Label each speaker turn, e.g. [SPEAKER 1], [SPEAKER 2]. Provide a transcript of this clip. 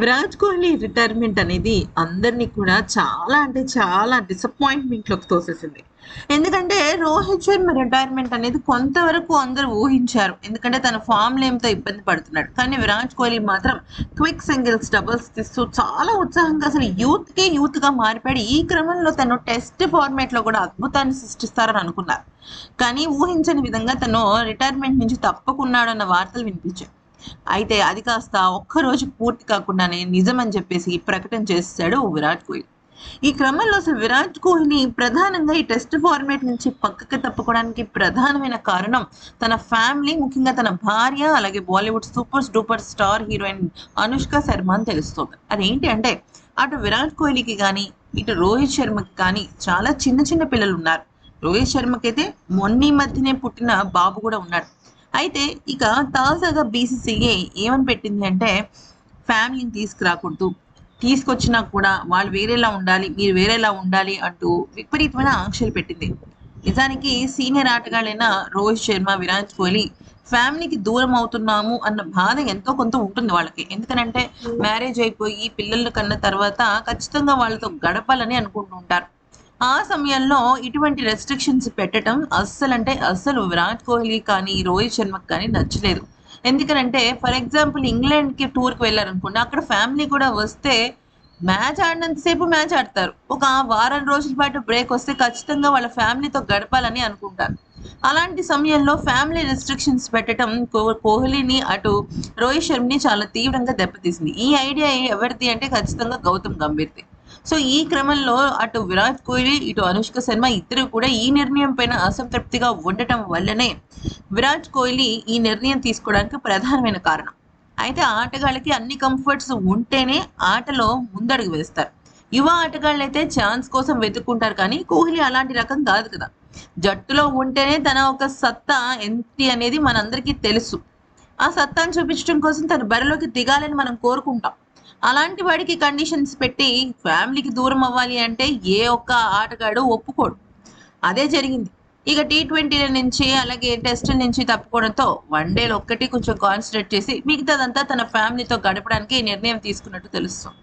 [SPEAKER 1] Virat Kohli retirement అనేది అందరినీ కూడా చాలా అంటే చాలా డిసప్పాయింట్మెంట్లోకి తోసేసింది. ఎందుకంటే రోహిత్ శర్మ రిటైర్మెంట్ అనేది కొంతవరకు అందరూ ఊహించారు. ఎందుకంటే తన ఫామ్ లేమ్తో ఇబ్బంది పడుతున్నాడు. కానీ విరాట్ కోహ్లీ మాత్రం క్విక్ సింగిల్స్ డబుల్స్ తీస్తూ చాలా ఉత్సాహంగా అసలు యూత్కే యూత్గా మారిపోయాడు. ఈ క్రమంలో తను టెస్ట్ ఫార్మేట్లో కూడా అద్భుతాన్ని సృష్టిస్తారని అనుకున్నారు. కానీ ఊహించని విధంగా తను రిటైర్మెంట్ నుంచి తప్పుకున్నాడన్న వార్తలు వినిపించాయి. అయితే అది కాస్త ఒక్కరోజు పూర్తి కాకుండానే నిజమని చెప్పేసి ప్రకటన చేశాడు విరాట్ కోహ్లీ. ఈ క్రమంలో అసలు విరాట్ కోహ్లీ ప్రధానంగా ఈ టెస్ట్ ఫార్మేట్ నుంచి పక్కకి తప్పుకోవడానికి ప్రధానమైన కారణం తన ఫ్యామిలీ ముఖ్యంగా తన భార్య అలాగే Bollywood super duper star heroine Anushka Sharma అని తెలుస్తుంది. అదేంటి అంటే అటు విరాట్ కోహ్లీకి కానీ ఇటు రోహిత్ శర్మకి కానీ చాలా చిన్న చిన్న పిల్లలు ఉన్నారు. రోహిత్ శర్మకైతే మొన్న మొన్నీ మధ్యనే పుట్టిన బాబు కూడా ఉన్నాడు. అయితే ఇక తాజాగా బీసీసీఏ ఏమని పెట్టింది అంటే ఫ్యామిలీని తీసుకురాకూడదు. తీసుకొచ్చినా కూడా వాళ్ళు వేరేలా ఉండాలి మీరు వేరేలా ఉండాలి అంటూ విపరీతమైన ఆంక్షలు పెట్టింది. నిజానికి సీనియర్ ఆటగాళ్ళైన రోహిత్ శర్మ విరాట్ కోహ్లీ ఫ్యామిలీకి దూరం అవుతున్నాము అన్న బాధ ఎంతో కొంత ఉంటుంది వాళ్ళకి. ఎందుకనంటే మ్యారేజ్ అయిపోయి పిల్లలు కన్న తర్వాత ఖచ్చితంగా వాళ్ళతో గడపాలని అనుకుంటుంటారు ఆ సమయంలో ఇటువంటి రెస్ట్రిక్షన్స్ పెట్టడం అస్సలు అంటే అస్సలు విరాట్ కోహ్లీ కానీ రోహిత్ శర్మకి కానీ నచ్చలేదు. ఎందుకనంటే ఫర్ ఎగ్జాంపుల్ ఇంగ్లాండ్కి టూర్కి వెళ్ళారనుకోండి అక్కడ ఫ్యామిలీ కూడా వస్తే మ్యాచ్ ఆడినంతసేపు మ్యాచ్ ఆడతారు. ఒక వారం రోజుల పాటు బ్రేక్ వస్తే ఖచ్చితంగా వాళ్ళ ఫ్యామిలీతో గడపాలని అనుకుంటారు. అలాంటి సమయంలో ఫ్యామిలీ రెస్ట్రిక్షన్స్ పెట్టడం కోహ్లీని అటు రోహిత్ శర్మని చాలా తీవ్రంగా దెబ్బతీసింది. ఈ ఐడియా ఎవరిది అంటే ఖచ్చితంగా గౌతమ్ గంభీర్ది. సో ఈ క్రమంలో అటు విరాట్ కోహ్లీ ఇటు అనుష్క శర్మ ఇద్దరు కూడా ఈ నిర్ణయం పైన అసంతృప్తిగా ఉండటం వల్లనే విరాట్ కోహ్లీ ఈ నిర్ణయం తీసుకోవడానికి ప్రధానమైన కారణం. అయితే ఆటగాళ్ళకి అన్ని కంఫర్ట్స్ ఉంటేనే ఆటలో ముందడుగు వేస్తారు. యువ ఆటగాళ్ళు అయితే ఛాన్స్ కోసం వెతుక్కుంటారు కానీ కోహ్లీ అలాంటి రకం కాదు కదా. జట్టులో ఉంటేనే తన ఒక సత్తా ఏంటి అనేది మనందరికీ తెలుసు. ఆ సత్తాను చూపించడం కోసం తన బరిలోకి దిగాలని మనం కోరుకుంటాం. అలాంటి వాడికి కండిషన్స్ పెట్టి ఫ్యామిలీకి దూరం అవ్వాలి అంటే ఏ ఒక్క ఆటగాడు ఒప్పుకోడు. అదే జరిగింది. ఇక టీ ట్వంటీల నుంచి అలాగే టెస్ట్ నుంచి తప్పుకోవడంతో వన్ డేలో ఒక్కటి కొంచెం కాన్సన్ట్రేట్ చేసి మిగతాదంతా తన ఫ్యామిలీతో గడపడానికి ఈ నిర్ణయం తీసుకున్నట్టు తెలుస్తుంది.